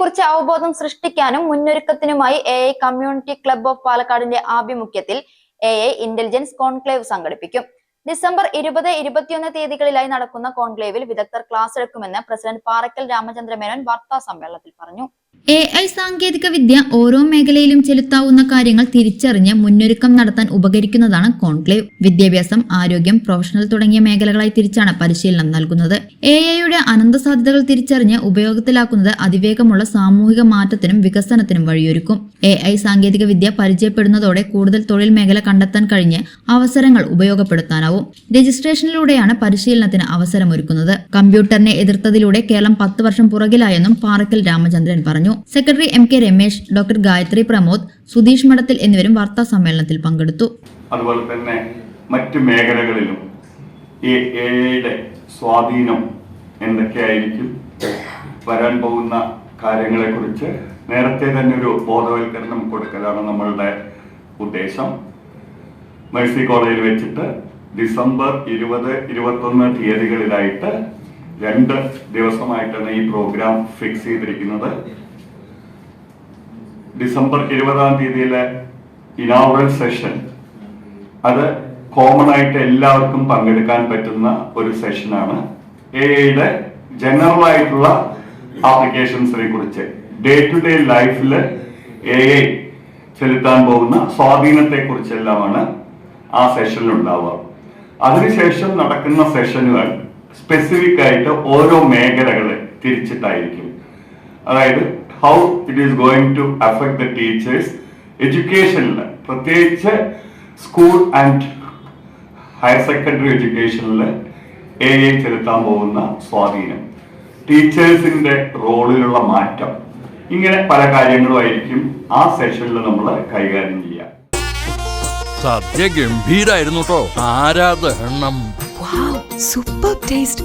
കുറിച്ച് അവബോധം സൃഷ്ടിക്കാനും മുന്നൊരുക്കത്തിനുമായി A I community club of പാലക്കാടിന്റെ ആഭിമുഖ്യത്തിൽ എ ഐ ഇന്റലിജൻസ് കോൺക്ലേവ് സംഘടിപ്പിക്കും. ഡിസംബർ ഇരുപത് ഇരുപത്തിയൊന്ന് തീയതികളിലായി നടക്കുന്ന കോൺക്ലേവിൽ വിദഗ്ധർ ക്ലാസ് എടുക്കുമെന്ന് പ്രസിഡന്റ് പാറക്കൽ രാമചന്ദ്രമേനോൻ വാർത്താ സമ്മേളനത്തിൽ പറഞ്ഞു. എ ഐ സാങ്കേതിക വിദ്യ ഓരോ മേഖലയിലും ചെലുത്താവുന്ന കാര്യങ്ങൾ തിരിച്ചറിഞ്ഞ് മുന്നൊരുക്കം നടത്താൻ ഉപകരിക്കുന്നതാണ് കോൺക്ലേവ്. വിദ്യാഭ്യാസം ആരോഗ്യം പ്രൊഫഷണൽ തുടങ്ങിയ മേഖലകളായി തിരിച്ചാണ് പരിശീലനം നൽകുന്നത്. എ ഐയുടെ അനന്ത സാധ്യതകൾ തിരിച്ചറിഞ്ഞ് ഉപയോഗത്തിലാക്കുന്നത് അതിവേഗമുള്ള സാമൂഹിക മാറ്റത്തിനും വികസനത്തിനും വഴിയൊരുക്കും. എ ഐ സാങ്കേതിക വിദ്യ പരിചയപ്പെടുന്നതോടെ കൂടുതൽ തൊഴിൽ മേഖല കണ്ടെത്താൻ കഴിഞ്ഞ് അവസരങ്ങൾ ഉപയോഗപ്പെടുത്താനാവും. രജിസ്ട്രേഷനിലൂടെയാണ് പരിശീലനത്തിന് അവസരമൊരുക്കുന്നത്. കമ്പ്യൂട്ടറിനെ എതിർത്തതിലൂടെ കേരളം പത്ത് വർഷം പുറകിലായെന്നും പാറക്കൽ രാമചന്ദ്രൻ പറഞ്ഞു. Secretary M K Ramesh doctor Gayathri Pramod Sudheesh Madathil എന്നിവരും വാർത്താ സമ്മേളനത്തിൽ പങ്കെടുത്തു. അതുപോലെ തന്നെ മറ്റു മേഖലകളിലും എയുടെ സ്വാധീനം എന്തൊക്കെയായിരിക്കും? വരാൻ പോകുന്ന കാര്യങ്ങളെക്കുറിച്ച് നേരത്തെ തന്നെ ഒരു ബോധവൽക്കരണം കൊടുക്കലാണ് നമ്മളുടെ ഉദ്ദേശം. മേഴ്സി കോളേജിൽ വെച്ചിട്ട് ഡിസംബർ ഇരുപത് ഇരുപത്തൊന്ന് തീയതികളിലായിട്ട് രണ്ട് ദിവസമായിട്ടാണ് ഈ പ്രോഗ്രാം ഫിക്സ് ചെയ്തിരിക്കുന്നത്. ഡിസംബർ ഇരുപതാം തീയതിയിലെ ഇനോറൽ സെഷൻ. അത് കോമൺ ആയിട്ട് എല്ലാവർക്കും പങ്കെടുക്കാൻ പറ്റുന്ന ഒരു സെഷനാണ് എ ഐയുടെ ജനറൽ ആയിട്ടുള്ള ആപ്ലിക്കേഷൻസിനെ കുറിച്ച്. ഡേ ടു ഡേ ലൈഫിൽ എ ഐ ചെലുത്താൻ പോകുന്ന സ്വാധീനത്തെ കുറിച്ചെല്ലാമാണ് ആ സെഷനിൽ ഉണ്ടാവുക. അതിനുശേഷം നടക്കുന്ന സെഷനുകൾ സ്പെസിഫിക് ആയിട്ട് ഓരോ മേഖലകളെ തിരിച്ചിട്ടായിരിക്കും. അതായത് how it is going to affect the teachers എഡ്യൂക്കേഷനിൽ പ്രത്യേകിച്ച് സ്കൂൾ ആൻഡ് ഹയർ സെക്കൻഡറി എഡ്യൂക്കേഷനിൽ എ ഐ ചെലുത്താൻ പോകുന്ന സ്വാധീനം. ടീച്ചേഴ്സിന്റെ റോളിലുള്ള മാറ്റം. ഇങ്ങനെ പല കാര്യങ്ങളുമായിരിക്കും ആ സെഷനിൽ നമ്മൾ കൈകാര്യം ചെയ്യുക. സദ്യ ഗംഭീരായിരുന്നു കേട്ടോ ആരാധണം സൂപ്പർ ടേസ്റ്റ്